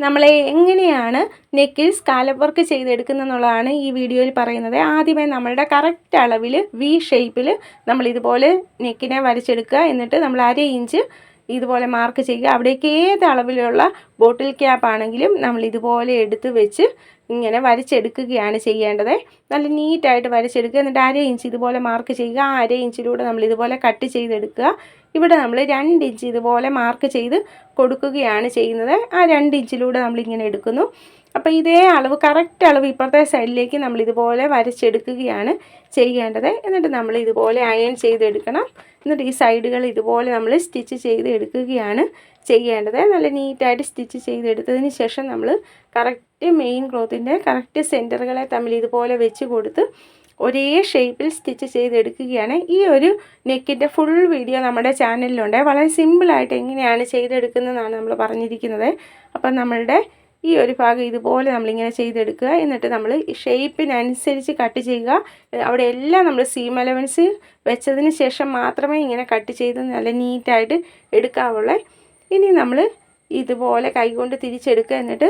നമ്മൾ എങ്ങനെയാണ് നെക്കിൽ സ്കാലപ്പ് വർക്ക് ചെയ്തെടുക്കുന്നതെന്നുള്ളതാണ് ഈ വീഡിയോയിൽ പറയുന്നത്. ആദ്യമേ നമ്മളുടെ കറക്റ്റ് അളവിൽ വി ഷേപ്പിൽ നമ്മളിതുപോലെ നെക്കിനെ വരച്ചെടുക്കുക എന്നിട്ട് നമ്മൾ അര ഇഞ്ച് ഇതുപോലെ മാർക്ക് ചെയ്യുക. അവിടേക്ക് ഏത് അളവിലുള്ള ബോട്ടിൽ ക്യാപ്പ് ആണെങ്കിലും നമ്മൾ ഇതുപോലെ എടുത്ത് വെച്ച് ഇങ്ങനെ വരച്ചെടുക്കുകയാണ് ചെയ്യേണ്ടത്. നല്ല നീറ്റായിട്ട് വരച്ചെടുക്കുക. എന്നിട്ട് അര ഇഞ്ച് ഇതുപോലെ മാർക്ക് ചെയ്യുക. ആ അര ഇഞ്ചിലൂടെ നമ്മൾ ഇതുപോലെ കട്ട് ചെയ്തെടുക്കുക. ഇവിടെ നമ്മൾ രണ്ട് ഇഞ്ച് ഇതുപോലെ മാർക്ക് ചെയ്ത് കൊടുക്കുകയാണ് ചെയ്യുന്നത്. ആ രണ്ട് ഇഞ്ചിലൂടെ നമ്മളിങ്ങനെ എടുക്കുന്നു. അപ്പോൾ ഇതേ അളവ് കറക്റ്റ് അളവ് ഇപ്പുറത്തെ സൈഡിലേക്ക് നമ്മൾ ഇതുപോലെ വരച്ചെടുക്കുകയാണ് ചെയ്യേണ്ടത്. എന്നിട്ട് നമ്മൾ ഇതുപോലെ അയൺ ചെയ്തെടുക്കണം. എന്നിട്ട് ഈ സൈഡുകൾ ഇതുപോലെ നമ്മൾ സ്റ്റിച്ച് ചെയ്ത് എടുക്കുകയാണ് ചെയ്യേണ്ടത്. നല്ല നീറ്റായിട്ട് സ്റ്റിച്ച് ചെയ്തെടുത്തതിന് ശേഷം നമ്മൾ കറക്റ്റ് മെയിൻ ക്ലോത്തിന്റെ കറക്റ്റ് സെന്ററുകളെ തമ്മിൽ ഇതുപോലെ വെച്ച് കൊടുത്ത് ഒരേ ഷേപ്പിൽ സ്റ്റിച്ച് ചെയ്തെടുക്കുകയാണ്. ഈ ഒരു നെക്കിന്റെ ഫുൾ വീഡിയോ നമ്മുടെ ചാനലിലുണ്ട് വളരെ സിമ്പിളായിട്ട് എങ്ങനെയാണ് ചെയ്തെടുക്കുന്നതെന്നാണ് നമ്മൾ പറഞ്ഞിരിക്കുന്നത്. അപ്പം നമ്മളുടെ ഈ ഒരു ഭാഗം ഇതുപോലെ നമ്മളിങ്ങനെ ചെയ്തെടുക്കുക. എന്നിട്ട് നമ്മൾ ഷേപ്പിനനുസരിച്ച് കട്ട് ചെയ്യുക. അവിടെ എല്ലാം നമ്മൾ സീം അലവൻസ് വെച്ചതിന് ശേഷം മാത്രമേ ഇങ്ങനെ കട്ട് ചെയ്ത് നല്ല നീറ്റായിട്ട് എടുക്കാവുള്ളൂ. ഇനി നമ്മൾ ഇതുപോലെ കൈകൊണ്ട് തിരിച്ചെടുക്കുക. എന്നിട്ട്